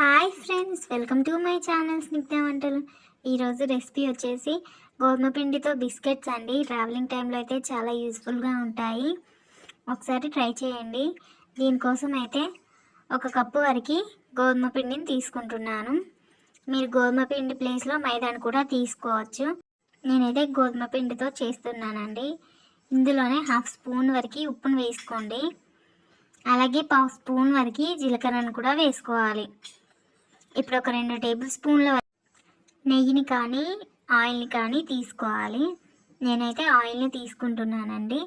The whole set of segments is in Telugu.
Hi friends welcome to my channel Snigdha వంటలు ఈరోజు రెసిపీ వచ్చేసి గోధుమ పిండితో బిస్కెట్స్ అండి. ట్రావెలింగ్ టైంలో అయితే చాలా యూస్ఫుల్గా ఉంటాయి. ఒకసారి ట్రై చేయండి. దీనికోసం అయితే ఒక కప్పు వరకు గోధుమ పిండిని తీసుకుంటున్నాను. మీరు గోధుమ పిండి ప్లేస్లో మైదాను కూడా తీసుకోవచ్చు. నేనైతే గోధుమ పిండితో చేస్తున్నానండి. ఇందులోనే హాఫ్ స్పూన్ వరకు ఉప్పును వేసుకోండి. అలాగే పావు స్పూన్ వరకు జీలకర్రను కూడా వేసుకోవాలి. ఇప్పుడు ఒక రెండు టేబుల్ స్పూన్ల నెయ్యిని కానీ ఆయిల్ని కానీ తీసుకోవాలి. నేనైతే ఆయిల్ని తీసుకుంటున్నానండి.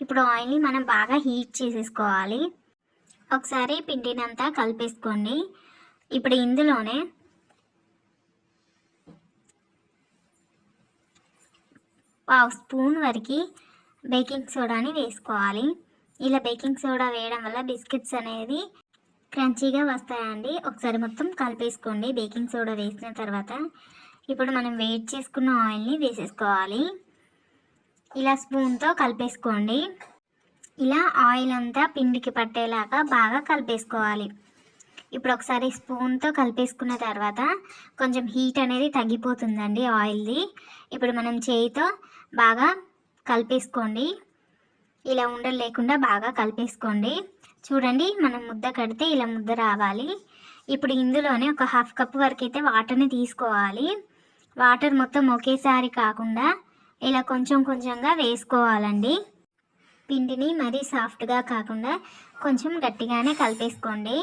ఇప్పుడు ఆయిల్ని మనం బాగా హీట్ చేసేసుకోవాలి. ఒకసారి పిండినంతా కలిపేసుకోండి. ఇప్పుడు ఇందులోనే పావు స్పూన్ వరకు బేకింగ్ సోడాని వేసుకోవాలి. ఇలా బేకింగ్ సోడా వేయడం వల్ల బిస్కెట్స్ అనేది క్రంచీగా వస్తాయండి. ఒకసారి మొత్తం కలిపేసుకోండి. బేకింగ్ సోడా వేసిన తర్వాత ఇప్పుడు మనం వెయిట్ చేసుకున్న ఆయిల్ని వేసేసుకోవాలి. ఇలా స్పూన్తో కలిపేసుకోండి. ఇలా ఆయిల్ అంతా పిండికి పట్టేలాగా బాగా కలిపేసుకోవాలి. ఇప్పుడు ఒకసారి స్పూన్తో కలిపేసుకున్న తర్వాత కొంచెం హీట్ అనేది తగ్గిపోతుందండి ఆయిల్ది. ఇప్పుడు మనం చేయితో బాగా కలిపేసుకోండి. ఇలా ఉండలు లేకుండా బాగా కలిపేసుకోండి. చూడండి మనం ముద్ద కడితే ఇలా ముద్ద రావాలి. ఇప్పుడు ఇందులోనే ఒక హాఫ్ కప్ వరకు అయితే వాటర్ని తీసుకోవాలి. వాటర్ మొత్తం ఒకేసారి కాకుండా ఇలా కొంచెం కొంచెంగా వేసుకోవాలండి. పిండిని మరీ సాఫ్ట్గా కాకుండా కొంచెం గట్టిగానే కలిపేసుకోండి.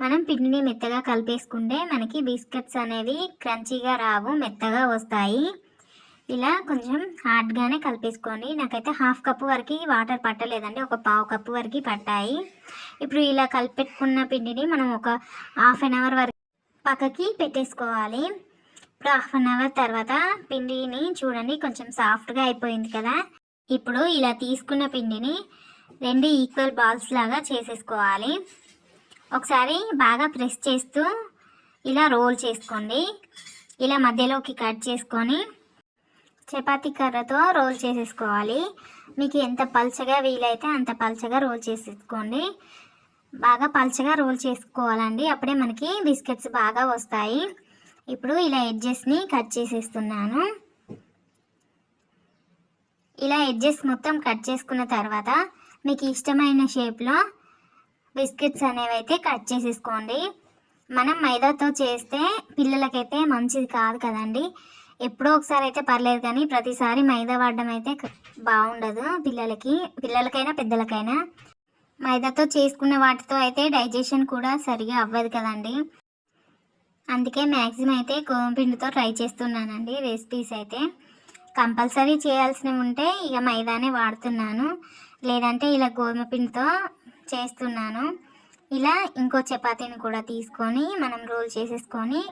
మనం పిండిని మెత్తగా కలిపేసుకుంటే మనకి బిస్కెట్స్ అనేవి క్రంచీగా రావు మెత్తగా వస్తాయి. ఇలా కొంచెం హార్డ్గానే కలిపేసుకోండి. నాకైతే హాఫ్ కప్పు వరకు వాటర్ పట్టలేదండి. ఒక పావు కప్పు వరకు పట్టాయి. ఇప్పుడు ఇలా కలిపెట్టుకున్న పిండిని మనం ఒక హాఫ్ అన్ అవర్ వరకు పక్కకి పెట్టేసుకోవాలి. ఇప్పుడు హాఫ్ అన్ అవర్ తర్వాత పిండిని చూడండి కొంచెం సాఫ్ట్గా అయిపోయింది కదా. ఇప్పుడు ఇలా తీసుకున్న పిండిని రెండు ఈక్వల్ బాల్స్ లాగా చేసేసుకోవాలి. ఒకసారి బాగా ప్రెస్ చేస్తూ ఇలా రోల్ చేసుకోండి. ఇలా మధ్యలోకి కట్ చేసుకొని చపాతీ కర్రతో రోల్ చేసేసుకోవాలి. మీకు ఎంత పల్చగా వీలైతే అంత పల్చగా రోల్ చేసేసుకోండి. బాగా పల్చగా రోల్ చేసుకోవాలండి. అప్పుడే మనకి బిస్కెట్స్ బాగా వస్తాయి. ఇప్పుడు ఇలా ఎడ్జెస్ని కట్ చేసేస్తున్నాను. ఇలా ఎడ్జెస్ మొత్తం కట్ చేసుకున్న తర్వాత మీకు ఇష్టమైన షేప్లో బిస్కెట్స్ అనేవి అయితే కట్ చేసేసుకోండి. మనం మైదాతో చేస్తే పిల్లలకైతే మంచిది కాదు కదండి. ఎప్పుడో ఒకసారి అయితే పర్లేదు కానీ ప్రతిసారి మైదా వాడడం అయితే బాగుండదు పిల్లలకి పిల్లలకైనా పెద్దలకైనా. మైదాతో చేసుకున్న వాటితో అయితే డైజెషన్ కూడా సరిగా అవ్వదు కదండి. అందుకే మ్యాక్సిమం అయితే గోధుమ పిండితో ట్రై చేస్తున్నానండి రెసిపీస్ అయితే. కంపల్సరీ చేయాల్సినవి ఉంటే ఇక మైదానే వాడుతున్నాను. లేదంటే ఇలా గోధుమ పిండితో చేస్తున్నాను. ఇలా ఇంకో చపాతీని కూడా తీసుకొని మనం రోల్ చేసేసుకొని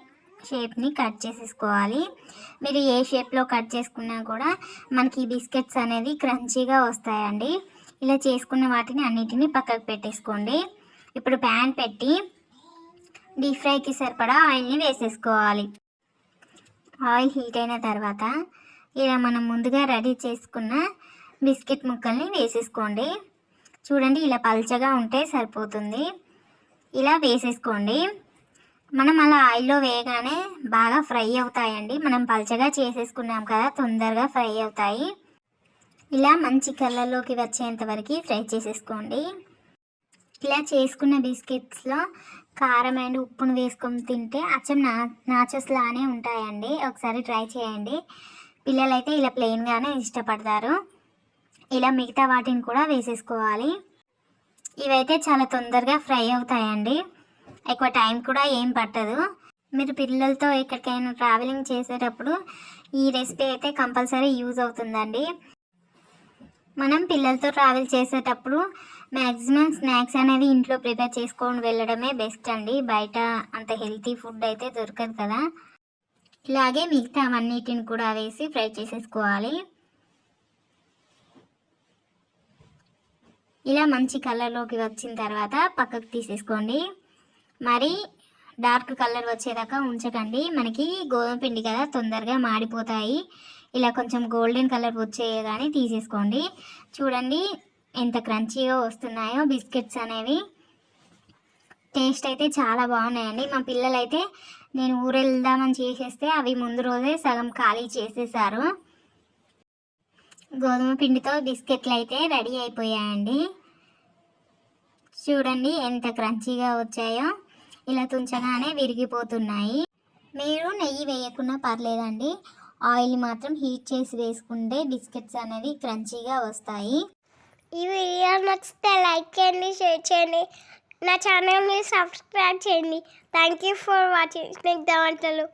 షేప్ని కట్ చేసేసుకోవాలి. మీరు ఏ షేప్లో కట్ చేసుకున్నా కూడా మనకి ఈ బిస్కెట్స్ అనేది క్రంచీగా వస్తాయండి. ఇలా చేసుకున్న వాటిని అన్నిటిని పక్కకు పెట్టేసుకోండి. ఇప్పుడు ప్యాన్ పెట్టి డీప్ ఫ్రైకి సరిపడా ఆయిల్ని వేసేసుకోవాలి. ఆయిల్ హీట్ అయిన తర్వాత ఇలా మనం ముందుగా రెడీ చేసుకున్న బిస్కెట్ ముక్కల్ని వేసేసుకోండి. చూడండి ఇలా పల్చగా ఉంటే సరిపోతుంది. ఇలా వేసేసుకోండి. మనం అలా ఆయిల్లో వేయగానే బాగా ఫ్రై అవుతాయండి. మనం పల్చగా చేసేసుకున్నాం కదా తొందరగా ఫ్రై అవుతాయి. ఇలా మంచి కలర్లోకి వచ్చేంత వరకు ఫ్రై చేసేసుకోండి. ఇలా చేసుకున్న బిస్కెట్స్లో కారం అండ్ ఉప్పును వేసుకొని తింటే అచ్చం నా నాచస్ లానే ఉంటాయండి. ఒకసారి ట్రై చేయండి. పిల్లలైతే ఇలా ప్లెయిన్గానే ఇష్టపడతారు. ఇలా మిగతా వాటిని కూడా వేసేసుకోవాలి. ఇవైతే చాలా తొందరగా ఫ్రై అవుతాయండి. ఎక్కువ టైం కూడా ఏం పట్టదు. మీరు పిల్లలతో ఎక్కడికైనా ట్రావెలింగ్ చేసేటప్పుడు ఈ రెసిపీ అయితే కంపల్సరీ యూజ్ అవుతుందండి. మనం పిల్లలతో ట్రావెల్ చేసేటప్పుడు మ్యాక్సిమం స్నాక్స్ అనేది ఇంట్లో ప్రిపేర్ చేసుకొని వెళ్ళడమే బెస్ట్ అండి. బయట అంత హెల్తీ ఫుడ్ అయితే దొరకదు కదా. ఇలాగే మిగతా అవన్నిటిని కూడా వేసి ఫ్రై చేసేసుకోవాలి. ఇలా మంచి కలర్లోకి వచ్చిన తర్వాత పక్కకు తీసేసుకోండి. మరి డార్క్ కలర్ వచ్చేదాకా ఉంచకండి. మనకి గోధుమ పిండి కదా తొందరగా మాడిపోతాయి. ఇలా కొంచెం గోల్డెన్ కలర్ వచ్చేయగానే తీసేసుకోండి. చూడండి ఎంత క్రంచీగా వస్తున్నాయో బిస్కెట్స్ అనేవి. టేస్ట్ అయితే చాలా బాగున్నాయండి. మా పిల్లలైతే నేను ఊరెళ్దామని వెళ్దామని చేసేస్తే అవి ముందు రోజే సగం ఖాళీ చేసేసారు. గోధుమ పిండితో బిస్కెట్లు అయితే రెడీ అయిపోయాయండి. చూడండి ఎంత క్రంచీగా వచ్చాయో. ఇలా తుంచగానే విరిగిపోతున్నాయి. మీరు నెయ్యి వేయకుండా పర్లేదండి. ఆయిల్ మాత్రం హీట్ చేసి వేసుకుంటే బిస్కెట్స్ అనేవి క్రంచీగా వస్తాయి. ఈ వీడియో నచ్చితే లైక్ చేయండి షేర్ చేయండి. నా ఛానల్ని సబ్స్క్రైబ్ చేయండి. Thank you for watching. Snigdha వంటలు